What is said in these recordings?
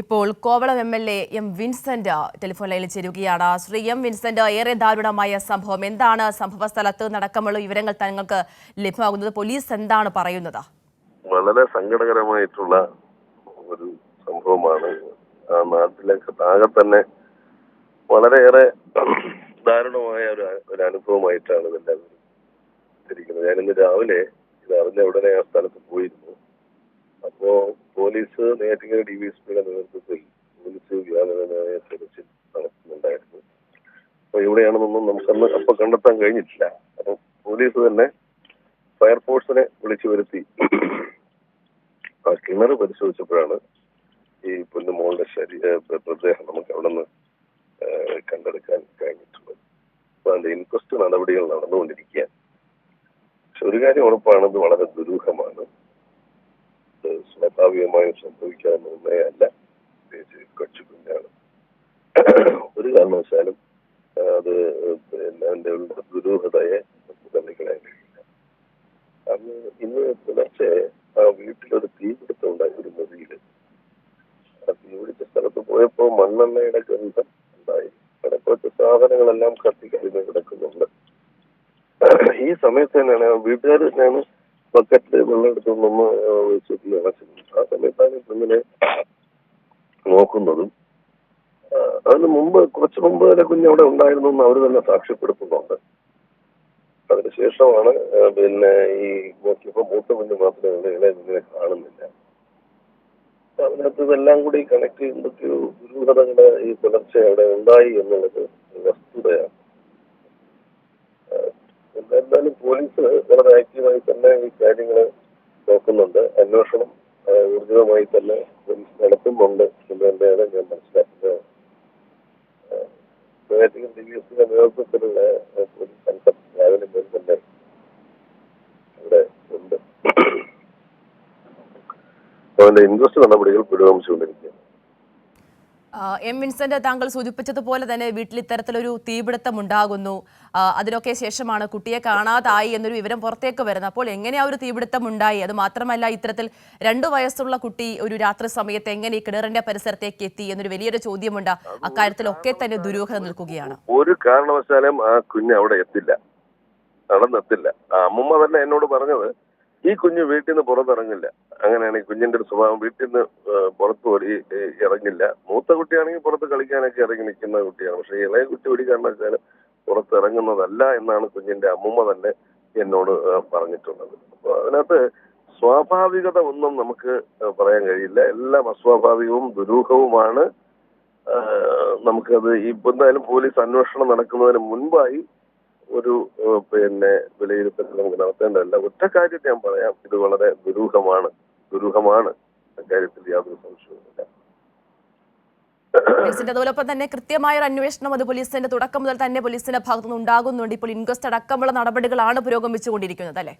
ഇപ്പോൾ Kovalam M L A M Vincent telephone ലൈനിൽ ചേരുകയാണ്. ശ്രീ എം വിൻസെന്റ് ഏറെ ദാരുണമായ സംഭവം. എന്താണ് സംഭവ സ്ഥലത്ത് നടക്കമുള്ള വിവരങ്ങൾ തങ്ങൾക്ക് ലഭ്യമാകുന്നത്? പോലീസ് എന്താണ് പറയുന്നത്? വളരെ സങ്കടകരമായിട്ടുള്ള ഒരു സംഭവമാണ്. ആ നാട്ടിലേക്ക് ആകെ തന്നെ വളരെയേറെ ദാരുണമായ ഒരു ഒരു അനുഭവമായിട്ടാണ് ഇതെല്ലാം ഞാനിന്ന് രാവിലെ ഇത് അറിഞ്ഞ ഉടനെ ആ സ്ഥലത്ത് പോയിരുന്നു. അപ്പോ പോലീസ് നേറ്റിങ്ങൽ ഡി വി എസ് പിയുടെ നേതൃത്വത്തിൽ പോലീസ് വ്യാപകമായ തെരച്ചിൽ നടത്തുന്നുണ്ടായിരുന്നു. അപ്പൊ എവിടെയാണെന്നൊന്നും നമുക്കന്ന് അപ്പൊ കണ്ടെത്താൻ കഴിഞ്ഞിട്ടില്ല. അപ്പൊ പോലീസ് തന്നെ ഫയർഫോഴ്സിനെ വിളിച്ചു വരുത്തി. ആ കിണർ പരിശോധിച്ചപ്പോഴാണ് ഈ പുല്ലുമോളുടെ ശരീര മൃതദേഹം നമുക്ക് അവിടെ നിന്ന് കണ്ടെടുക്കാൻ കഴിഞ്ഞിട്ടുള്ളത്. അപ്പൊ അതിന്റെ ഇൻക്വസ്റ്റ് നടപടികൾ നടന്നുകൊണ്ടിരിക്കുക പക്ഷെ ഒരു കാര്യം ഉറപ്പാണ് ഇത് വളരെ ദുരൂഹമാണ്. സ്വാഭാവികമായും സംഭവിക്കാമെന്നല്ല പ്രത്യേകിച്ച് കൊച്ചു കുഞ്ഞാണ്. ഒരു കാരണവശാലും അത് പിന്നെ അതിന്റെ ഉള്ള ദുരൂഹതയെ തള്ളിക്കളയാൻ കഴിയില്ല. അന്ന് ഇന്ന് പുലർച്ചെ ആ വീട്ടിലൊരു തീപിടുത്തം ഉണ്ടായി ഒരു നദിയിൽ ആ തീപിടിച്ച സ്ഥലത്ത് പോയപ്പോ മണ്ണെണ്ണയുടെ ഗന്ധം ഉണ്ടായി. കുറച്ച് സാധനങ്ങളെല്ലാം കത്തിക്കരിഞ്ഞ് കിടക്കുന്നുണ്ട്. ഈ സമയത്ത് തന്നെയാണ് വീട്ടുകാർ തന്നെയാണ് ബക്കറ്റിൽ വെള്ളം എടുത്തുകൊണ്ടൊന്ന് വെച്ചിട്ട് അടച്ചത് പെണ്ണിനെ നോക്കുന്നതും അതിന് മുമ്പ് കുറച്ച് മുമ്പ് വരെ കുഞ്ഞ് അവിടെ ഉണ്ടായിരുന്നു എന്ന് അവർ തന്നെ സാക്ഷ്യപ്പെടുത്തുന്നുണ്ട്. അതിനുശേഷമാണ് പിന്നെ ഈ നോക്കിയപ്പോ മൂത്ത കുഞ്ഞ് മാത്രമേ ഉള്ളൂ കുഞ്ഞിനെ കാണുന്നില്ല. അതിനകത്ത് ഇതെല്ലാം കൂടി കണക്ട് ചെയ്യുമ്പോഴൊരു ദുരൂഹതകൾ ഈ പുലർച്ചെ അവിടെ ഉണ്ടായി എന്നുള്ളത് വസ്തുതയാണ്. എന്തായാലും പോലീസ് വളരെ ആക്റ്റീവായി തന്നെ ഈ കാര്യങ്ങൾ നോക്കുന്നുണ്ട്. അന്വേഷണം ഊർജിതമായി തന്നെ നടത്തുന്നുണ്ട് എന്ന് തന്നെയാണ് ഞാൻ മനസ്സിലാക്കുന്നത്. വി എസിന്റെ നേതൃത്വത്തിലുള്ള ഒരു സംഘം രാവിലെ തന്നെ ഇവിടെ ഉണ്ട്. അതിന്റെ ഇൻട്രസ്റ്റ് നടപടികൾ പുരോഗമിച്ചുകൊണ്ടിരിക്കുകയാണ്. എം വിൻസെന്റ് താങ്കൾ സൂചിപ്പിച്ചതുപോലെ തന്നെ വീട്ടിൽ ഇത്തരത്തിലൊരു തീപിടുത്തം ഉണ്ടാകുന്നു അതിനൊക്കെ ശേഷമാണ് കുട്ടിയെ കാണാതായി എന്നൊരു വിവരം പുറത്തേക്ക് വരുന്നത്. അപ്പോൾ എങ്ങനെ ആ ഒരു തീപിടുത്തം ഉണ്ടായി അത് മാത്രമല്ല ഇത്തരത്തിൽ രണ്ടു വയസ്സുള്ള കുട്ടി ഒരു രാത്രി സമയത്ത് എങ്ങനെ ഈ കിണറിന്റെ പരിസരത്തേക്ക് എത്തി എന്നൊരു വലിയൊരു ചോദ്യമുണ്ട്. അക്കാര്യത്തിലൊക്കെ തന്നെ ദുരൂഹത നിൽക്കുകയാണ്. ഒരു കാരണവശാലും ആ കുഞ്ഞ് അവിടെ എത്തില്ല. നടന്നെത്തില്ല. അമ്മൂമ്മ തന്നെ എന്നോട് പറഞ്ഞത് ഈ കുഞ്ഞ് വീട്ടിൽ നിന്ന് പുറത്തിറങ്ങില്ല. അങ്ങനെയാണ് ഈ കുഞ്ഞിന്റെ ഒരു സ്വഭാവം. വീട്ടിൽ നിന്ന് പുറത്ത് ഓടി ഇറങ്ങില്ല. മൂത്ത കുട്ടിയാണെങ്കിൽ പുറത്ത് കളിക്കാനൊക്കെ ഇറങ്ങി നിൽക്കുന്ന കുട്ടിയാണ്. പക്ഷെ ഇളയ കുട്ടി ഒരു വെച്ചാൽ പുറത്തിറങ്ങുന്നതല്ല എന്നാണ് കുഞ്ഞിന്റെ അമ്മൂമ്മ തന്നെ എന്നോട് പറഞ്ഞിട്ടുള്ളത്. അപ്പൊ അതിനകത്ത് സ്വാഭാവികത ഒന്നും നമുക്ക് പറയാൻ കഴിയില്ല. എല്ലാം അസ്വാഭാവികവും ദുരൂഹവുമാണ്. നമുക്കത് ഇപ്പൊ എന്തായാലും പോലീസ് അന്വേഷണം നടക്കുന്നതിന് മുൻപായി ഒരു പിന്നെ വിലയിരുത്തൽ നമുക്ക് നടത്തേണ്ടതല്ല. ഒറ്റ കാര്യത്തെ ഞാൻ പറയാം. ഇത് വളരെ ദുരൂഹമാണ്. ദുരൂഹമാണ് അക്കാര്യത്തിൽ യാതൊരു സംശയവുമില്ല പോലീസിന്റെ അതോടൊപ്പം തന്നെ കൃത്യമായ ഒരു അന്വേഷണം അത് പോലീസിന്റെ തുടക്കം മുതൽ തന്നെ പോലീസിന്റെ ഭാഗത്തുനിന്ന് ഉണ്ടാകുന്നുണ്ട്. ഇപ്പോൾ ഇൻക്വസ്റ്റ് അടക്കമുള്ള നടപടികളാണ് പുരോഗമിച്ചുകൊണ്ടിരിക്കുന്നത് അല്ലെ?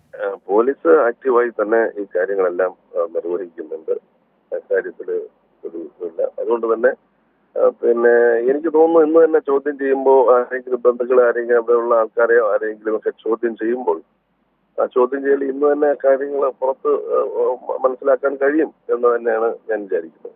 പോലീസ് ആക്റ്റീവായി തന്നെ ഈ കാര്യങ്ങളെല്ലാം നിർവഹിക്കുന്നുണ്ട്. അക്കാര്യത്തിൽ ഒരു ഇല്ല അതുകൊണ്ട് തന്നെ പിന്നെ എനിക്ക് തോന്നുന്നു ഇന്ന് തന്നെ ചോദ്യം ചെയ്യുമ്പോൾ ആരെങ്കിലും ബന്ധുക്കളെ ആരെങ്കിലും അവിടെയുള്ള ആൾക്കാരെയോ ആരെങ്കിലും ഒക്കെ ചോദ്യം ചെയ്യുമ്പോൾ ആ ചോദ്യം ചെയ്യൽ ഇന്ന് തന്നെ കാര്യങ്ങൾ പുറത്ത് മനസ്സിലാക്കാൻ കഴിയും എന്ന് തന്നെയാണ് ഞാൻ വിചാരിക്കുന്നത്.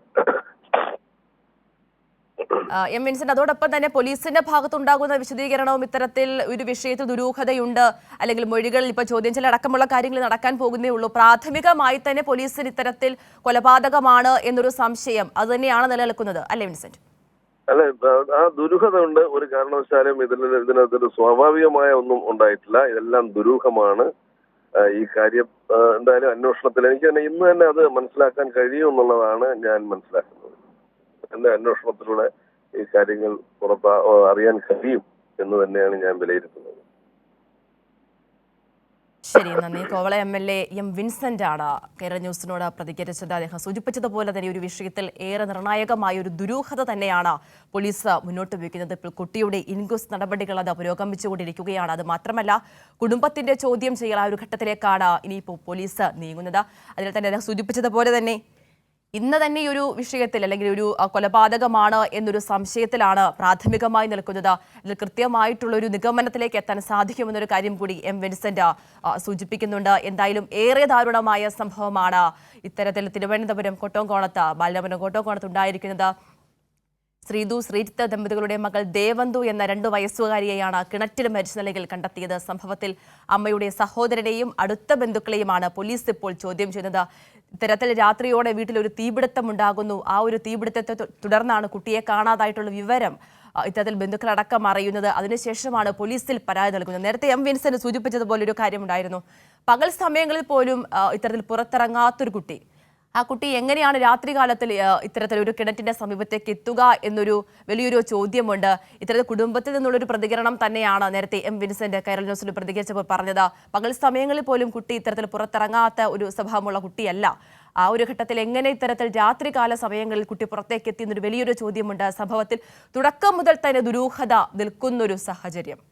എം വിൻസെന്റ് അതോടൊപ്പം തന്നെ പോലീസിന്റെ ഭാഗത്തുണ്ടാകുന്ന വിശദീകരണവും ഇത്തരത്തിൽ ഒരു വിഷയത്തിൽ ദുരൂഹതയുണ്ട്. അല്ലെങ്കിൽ മൊഴികളിൽ ഇപ്പോൾ ചോദ്യം ചെയ്യൽ അടക്കമുള്ള കാര്യങ്ങൾ നടക്കാൻ പോകുന്നേ ഉള്ളൂ. പ്രാഥമികമായി തന്നെ പോലീസിന് ഇത്തരത്തിൽ കൊലപാതകമാണ് എന്നൊരു സംശയം അത് തന്നെയാണ് നിലനിൽക്കുന്നത്. അല്ലേ വിൻസെന്റ്? അല്ല ആ- ദുരൂഹത ഉണ്ട് ഒരു കാരണവശാലും ഇതിൽ ഇതിനകത്തൊരു സ്വാഭാവികമായ ഒന്നും ഉണ്ടായിട്ടില്ല. ഇതെല്ലാം ദുരൂഹമാണ്. ഈ കാര്യം എന്തായാലും അന്വേഷണത്തിൽ എനിക്ക് തന്നെ ഇന്ന് തന്നെ അത് മനസ്സിലാക്കാൻ കഴിയും എന്നുള്ളതാണ് ഞാൻ മനസ്സിലാക്കുന്നത്. എന്റെ അന്വേഷണത്തിലൂടെ ഈ കാര്യങ്ങൾ പുറത്താ അറിയാൻ കഴിയും എന്ന് തന്നെയാണ് ഞാൻ വിലയിരുത്തുന്നത്. ശരി നന്ദി. Kovalam M L A M Vincent ആണ് കേരള ന്യൂസിനോട് പ്രതികരിച്ചത്. അദ്ദേഹം സൂചിപ്പിച്ചതുപോലെ തന്നെ ഒരു വിഷയത്തിൽ ഏറെ നിർണായകമായ ഒരു ദുരൂഹത തന്നെയാണ് പോലീസ് മുന്നോട്ട് വയ്ക്കുന്നത്. ഇപ്പോൾ കുട്ടിയുടെ ഇൻക്വസ്റ്റ് നടപടികൾ അത് പുരോഗമിച്ചുകൊണ്ടിരിക്കുകയാണ്. അത് മാത്രമല്ല കുടുംബത്തിന്റെ ചോദ്യം ചെയ്യൽ ആ ഒരു ഘട്ടത്തിലേക്കാണ് ഇനിയിപ്പോൾ പോലീസ് നീങ്ങുന്നത്. അതിൽ തന്നെ അദ്ദേഹം സൂചിപ്പിച്ചതുപോലെ തന്നെ ഇന്ന് തന്നെ ഒരു വിഷയത്തിൽ അല്ലെങ്കിൽ ഒരു കൊലപാതകമാണ് എന്നൊരു സംശയത്തിലാണ് പ്രാഥമികമായി നിൽക്കുന്നത്. അതിൽ കൃത്യമായിട്ടുള്ള ഒരു നിഗമനത്തിലേക്ക് എത്താൻ സാധിക്കുമെന്നൊരു കാര്യം കൂടി എം വിൻസെന്റ് സൂചിപ്പിക്കുന്നുണ്ട്. എന്തായാലും ഏറെ ദാരുണമായ സംഭവമാണ് ഇത്തരത്തിൽ തിരുവനന്തപുരം കൊട്ടോങ്കോണത്ത് ബാലരാമപുരം കൊട്ടോങ്കോണത്ത് ഉണ്ടായിരിക്കുന്നത്. ശ്രീതു ശ്രീജിത്ത് ദമ്പതികളുടെ മകൾ ദേവന്തു എന്ന രണ്ടു വയസ്സുകാരിയെയാണ് കിണറ്റിൽ മരിച്ച നിലയിൽ കണ്ടെത്തിയത്. സംഭവത്തിൽ അമ്മയുടെ സഹോദരനെയും അടുത്ത ബന്ധുക്കളെയുമാണ് പോലീസ് ഇപ്പോൾ ചോദ്യം ചെയ്യുന്നത്. ഇത്തരത്തിൽ രാത്രിയോടെ വീട്ടിൽ ഒരു തീപിടുത്തം ഉണ്ടാകുന്നു ആ ഒരു തീപിടുത്തത്തെ തുടർന്നാണ് കുട്ടിയെ കാണാതായിട്ടുള്ള വിവരം ഇത്തരത്തിൽ ബന്ധുക്കളടക്കം അറിയുന്നത്. അതിനുശേഷമാണ് പോലീസിൽ പരാതി നൽകുന്നത്. നേരത്തെ എം വിൻസെന്റ് സൂചിപ്പിച്ചതുപോലെ ഒരു കാര്യമുണ്ടായിരുന്നു. പകൽ സമയങ്ങളിൽ പോലും ഇത്തരത്തിൽ പുറത്തിറങ്ങാത്തൊരു കുട്ടി ആ കുട്ടി എങ്ങനെയാണ് രാത്രികാലത്തിൽ ഇത്തരത്തിലൊരു കിണറ്റിന്റെ സമീപത്തേക്ക് എത്തുക എന്നൊരു വലിയൊരു ചോദ്യമുണ്ട്. ഇത്തരത്തിൽ കുടുംബത്തിൽ നിന്നുള്ളൊരു പ്രതികരണം തന്നെയാണ് നേരത്തെ എം വിൻസെന്റ് കേരള ന്യൂസിൽ പ്രതികരിച്ചപ്പോൾ പറഞ്ഞത്. പകൽ സമയങ്ങളിൽ പോലും കുട്ടി ഇത്തരത്തിൽ പുറത്തിറങ്ങാത്ത ഒരു സ്വഭാവമുള്ള കുട്ടിയല്ല. ആ ഒരു ഘട്ടത്തിൽ എങ്ങനെ ഇത്തരത്തിൽ രാത്രികാല സമയങ്ങളിൽ കുട്ടി പുറത്തേക്ക് എത്തിയെന്നൊരു വലിയൊരു ചോദ്യമുണ്ട്. സംഭവത്തിൽ തുടക്കം മുതൽ തന്നെ ദുരൂഹത നിൽക്കുന്നൊരു സാഹചര്യം.